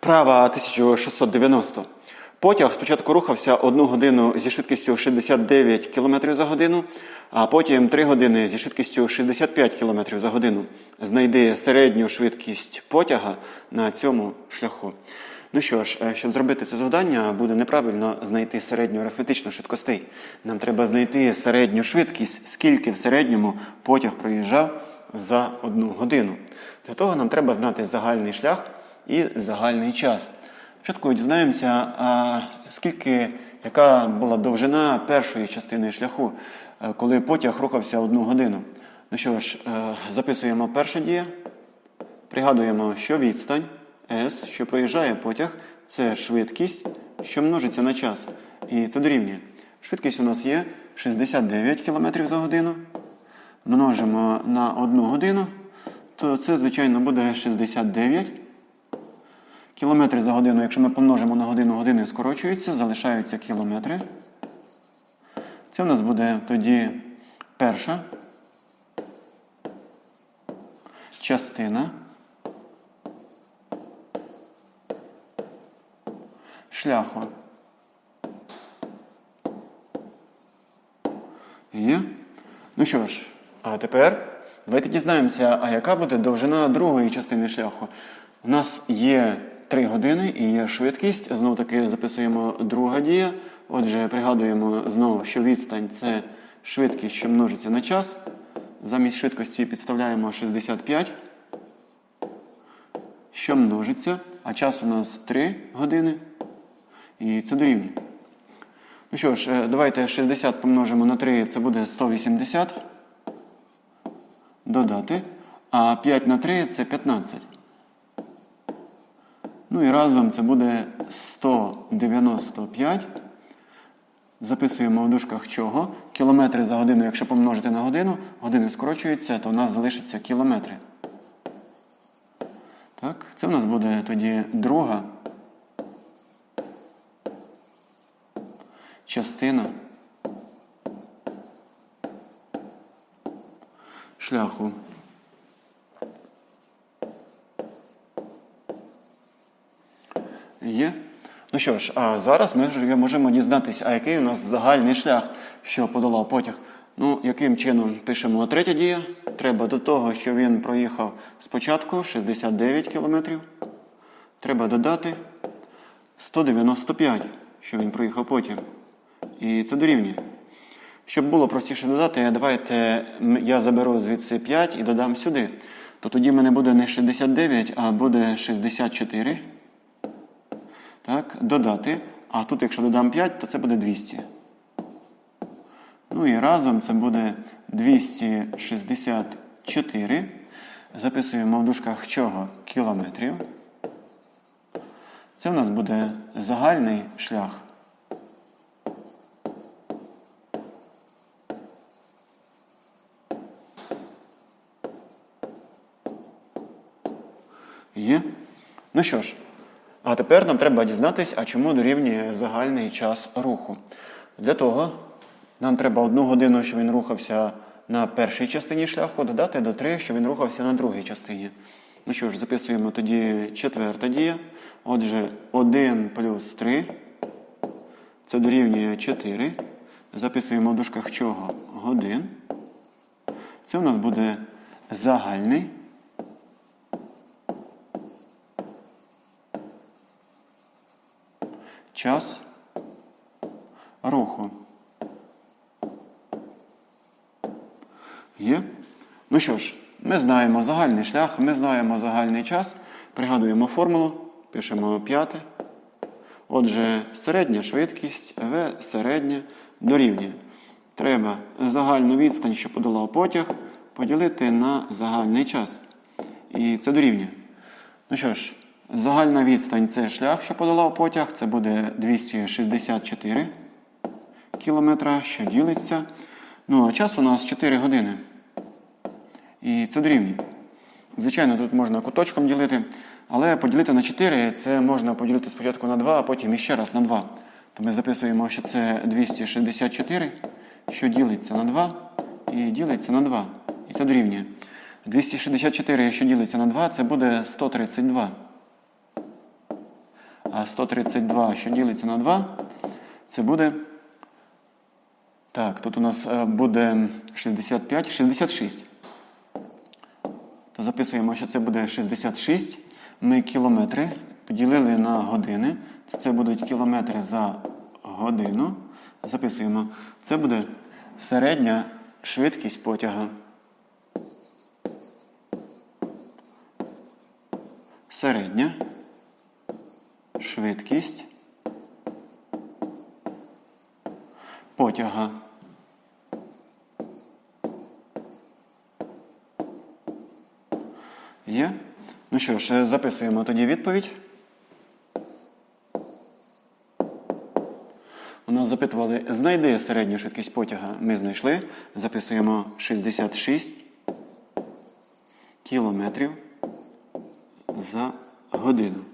Вправа 1690. Потяг спочатку рухався 1 годину зі швидкістю 69 км за годину, а потім 3 години зі швидкістю 65 км за годину. Знайди середню швидкість потяга на цьому шляху. Ну що ж, е, щоб зробити це завдання, буде неправильно знайти середню арифметичну швидкостей. Нам треба знайти середню швидкість, скільки в середньому потяг проїжджав за одну годину. Для того нам треба знати загальний шлях і загальний час. Спочатку дізнаємося, скільки, яка була довжина першої частини шляху, е, коли потяг рухався одну годину. Ну що ж, е, записуємо перша дія. Пригадуємо, що відстань S, що проїжджає потяг, це швидкість, що множиться на час. І це дорівнює. Швидкість у нас є 69 км за годину. Множимо на 1 годину, то це, звичайно, буде 69 кілометри за годину. Якщо ми помножимо на годину, години скорочуються, залишаються кілометри. Це в нас буде тоді перша частина шляху. Є. Ну що ж, а тепер давайте дізнаємося, а яка буде довжина другої частини шляху. У нас є 3 години і є швидкість. Знову таки записуємо друга дія. Отже, пригадуємо знову, що відстань це швидкість, що множиться на час. Замість швидкості підставляємо 65, що множиться, а час у нас 3 години. І це дорівнює. Ну що ж, е, давайте 60 помножимо на 3, це буде 180. Додати. А 5 на 3 це 15. Ну і разом це буде 195. Записуємо в дужках чого. Кілометри за годину, якщо помножити на годину, години скорочуються, то у нас залишиться кілометри. Так, це в нас буде тоді друга частина шляху. Є. Ну що ж, а зараз ми вже можемо дізнатися, а який у нас загальний шлях, що подолав потяг. Ну, яким чином пишемо третя дія? Треба до того, що він проїхав спочатку 69 кілометрів. Треба додати 195, що він проїхав потім. І це дорівнює. Щоб було простіше додати, давайте я заберу звідси 5 і додам сюди. То тоді в мене буде не 69, а буде 64. Так, додати. А тут, якщо додам 5, то це буде 200. Ну і разом це буде 264. Записуємо в дужках чого? Кілометрів. Це в нас буде загальний шлях. Є? Ну що ж, а тепер нам треба дізнатися, а чому дорівнює загальний час руху. Для того нам треба одну годину, що він рухався на першій частині шляху, додати до 3, що він рухався на другій частині. Ну що ж, записуємо тоді четверта дія. Отже, 1 плюс 3. Це дорівнює 4. Записуємо в дужках чого? Годин. Це у нас буде загальний. Час руху. Є? Ну що ж, ми знаємо загальний шлях, ми знаємо загальний час. Пригадуємо формулу, пишемо п'яте. Отже, середня швидкість В середня дорівнює. Треба загальну відстань, що подолав потяг, поділити на загальний час. І це дорівнює. Ну що ж, загальна відстань це шлях, що подолав потяг, це буде 264 кілометра, що ділиться. Ну, а час у нас 4 години. І це дорівнює. Звичайно, тут можна куточком ділити, але поділити на 4 це можна поділити спочатку на 2, а потім іще раз на 2. То ми записуємо, що це 264, що ділиться на 2 і ділиться на 2. І це дорівнює. 264, що ділиться на 2, це буде 132. А 132, що ділиться на 2, це буде. Так, тут у нас е, буде 65, 66. То записуємо, що це буде 66. Ми кілометри поділили на години. Це будуть кілометри за годину. Записуємо. Це буде середня швидкість потяга. Середня швидкість потяга. Є? Ну що ж, записуємо тоді відповідь. У нас запитували, знайди середню швидкість потяга. Ми знайшли. Записуємо 66 кілометрів за годину.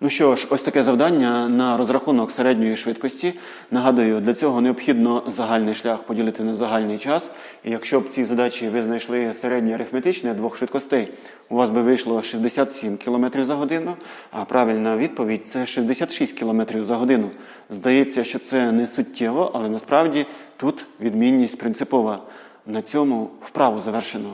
Ну що ж, ось таке завдання на розрахунок середньої швидкості. Нагадую, для цього необхідно загальний шлях поділити на загальний час. І якщо б ці задачі ви знайшли середнє арифметичне двох швидкостей, у вас би вийшло 67 км за годину, а правильна відповідь це 66 км за годину. Здається, що це не суттєво, але насправді тут відмінність принципова. На цьому вправу завершено.